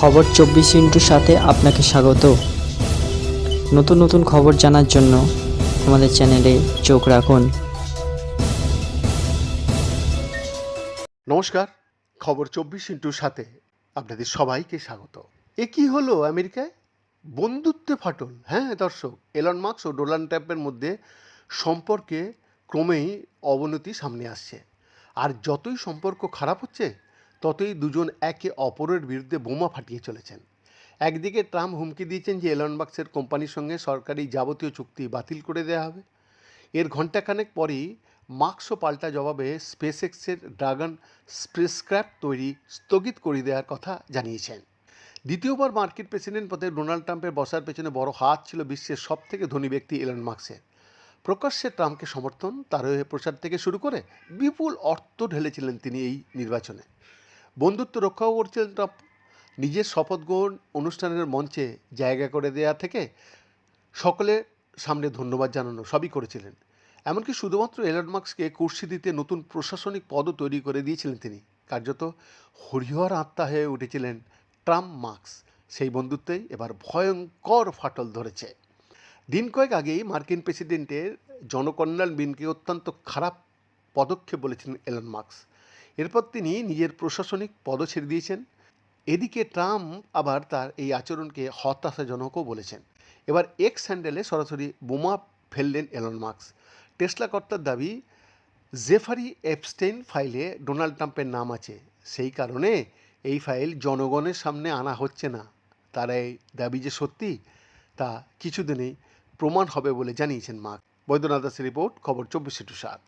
খবর চব্বিশ ইন্টুর সাথে আপনাকে স্বাগত। নতুন নতুন খবর জানার জন্য আমাদের চ্যানেলে চোখ রাখুন। নমস্কার, খবর চব্বিশ ইন্টুর সাথে আপনাদের সবাইকে স্বাগত। এ কি হলো আমেরিকায়? বন্ধুত্বে ফাটল হ্যাঁ দর্শক এলন মার্কস ও ডোনাল্ড ট্রাম্পের মধ্যে সম্পর্কে ক্রমেই অবনতি সামনে আসছে। আর যতই সম্পর্ক খারাপ হচ্ছে ততই দুজন একে অপরের বিরুদ্ধে বোমা ফাটিয়ে চলেছেন। একদিকে ট্রাম্প হুমকি দিয়েছেন যে এলন মার্কসের কোম্পানির সঙ্গে সরকারি যাবতীয় চুক্তি বাতিল করে দেওয়া হবে। এর ঘণ্টাখানেক পরেই মার্কসও পাল্টা জবাবে স্পেস এক্সের ড্রাগন স্পেসক্রাফট তৈরি স্থগিত করে দেওয়ার কথা জানিয়েছেন। দ্বিতীয়বার মার্কিন প্রেসিডেন্ট পদে ডোনাল্ড ট্রাম্পের বসার পেছনে বড় হাত ছিল বিশ্বের সব থেকে ধনী ব্যক্তি এলন মার্কসের প্রকাশ্যে ট্রাম্পকে সমর্থন তার হয়ে প্রচার থেকে শুরু করে বিপুল অর্থ ঢেলেছিলেন তিনি এই নির্বাচনে। বন্ধুত্ব রক্ষাও করছিলেন ট্রাম্প। নিজের শপথ গ্রহণ অনুষ্ঠানের মঞ্চে জায়গা করে দেওয়া থেকে সকলের সামনে ধন্যবাদ জানানো সবই করেছিলেন। এমনকি শুধুমাত্র এলন মার্কসকে কুর্সি দিতে নতুন প্রশাসনিক পদও তৈরি করে দিয়েছিলেন তিনি। কার্যত হরিহর আত্মা হয়ে উঠেছিলেন ট্রাম্প মার্কস সেই বন্ধুত্বেই এবার ভয়ঙ্কর ফাটল ধরেছে। দিন কয়েক আগেই মার্কিন প্রেসিডেন্টের জনকল্যাণ বিনকে অত্যন্ত খারাপ পদক্ষেপ বলেছিলেন এলন মার্কস এরপর তিনি নিজের প্রশাসনিক পদও ছেড়ে দিয়েছেন। এদিকে ট্রাম্প আবার তার এই আচরণকে হতাশাজনকও বলেছেন। এবার এক্স হ্যান্ডেলে সরাসরি বোমা ফেললেন এলন মার্কস টেসলা কর্তার দাবি, জেফারি এপস্টেইন ফাইলে ডোনাল্ড ট্রাম্পের নাম আছে। সেই কারণে এই ফাইল জনগণের সামনে আনা হচ্ছে না। তার এই দাবি যে সত্যি, তা কিছুদিনেই প্রমাণ হবে বলে জানিয়েছেন মার্ক বৈদ্যনাথ দাসের রিপোর্ট, খবর চব্বিশে টু সাত।